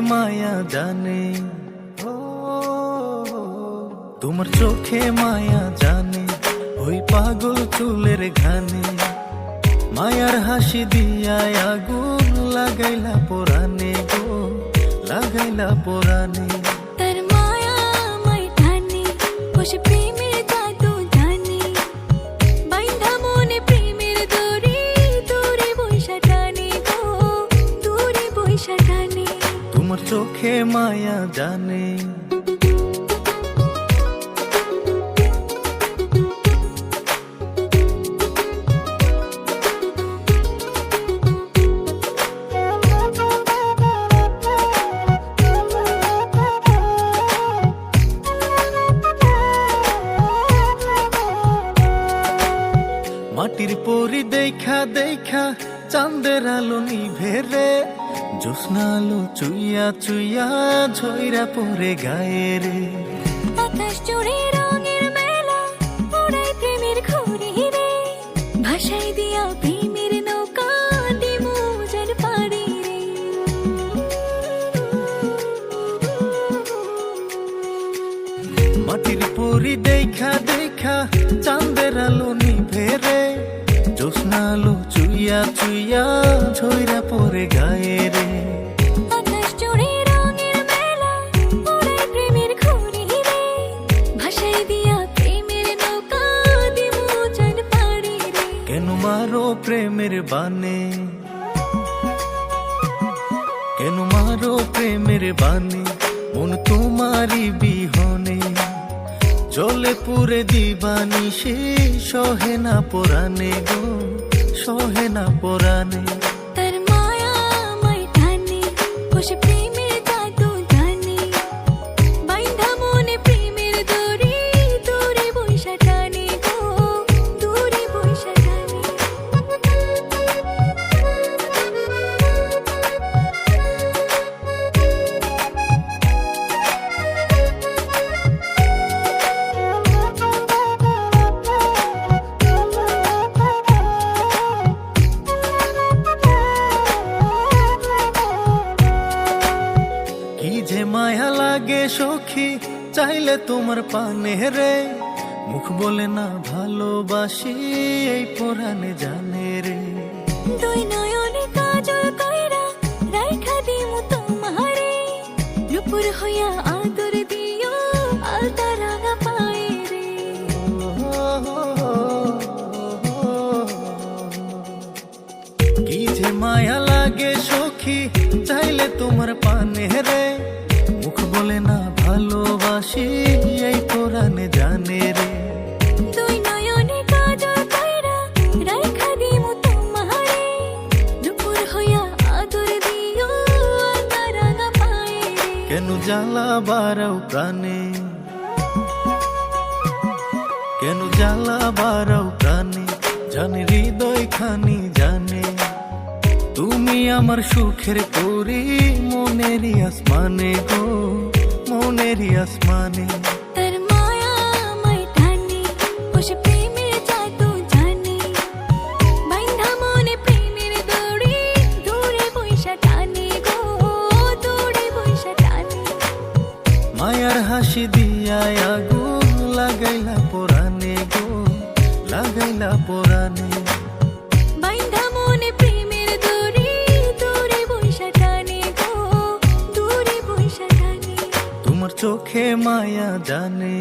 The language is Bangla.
মায়া জানে। তোমার চোখে মায়া জানে। ওই পাগল চুলের ঘানে মায়ার হাসি দিয়া আগুন লাগাইলা পোরানে গো, লাগাইলা পোরানে তার মায়া আমায় টানে বসে চোখে মায়া জানে। মাটির পরি দেখা দেখা চাঁদের আলো নিভে রে। জ্যোৎস্না আলো চুইয়া চুইয়া ঝইরা পরে গায়ে রে। আকাশ জুড়ে রঙের মেলা ওড়াই প্রেমের ঘুরি রে ভাষাই দিয়া প্রেমের নৌকা দিমু যার পাড়ি রে। মাটির পরি দেখা দেখা বানে কেন মারো প্রেমের বানে মন তোমারি বিহনে। জলে পুরে দিবানি সে সহে না পোরানে গো, সহে না পোরানে তার মায়া মাই বসে সখী চাইলে তোমার পানে রে। মুখ বলে না ভালোবাসি এই পোরানে জানে রে। দুই নয়নে কাজল কইরা রাইখা দিমু তোমারে। রূপুর হইয়া আদর দিও আলতা রাঙা পায়ে রে। কি যে মায়া লাগে সখী চাইলে তোমার পানে জ্বালা বারাও প্রাণে। কেন জ্বালা বারাও প্রাণে? জানে হৃদয় খানি জানে। তুমি আমার সুখের করি মনেরই আসমানে গো, মনেরই আসমানে। মায়ার দিয়া আগুন লাগাইলা পোরানে গো লাগাইলা পোরানে বাইন্ধা মনে প্রেমের দড়ি দূরে বৈশা টানে গো দূরে বৈশা টানে। তোমার চোখে মায়া জানে।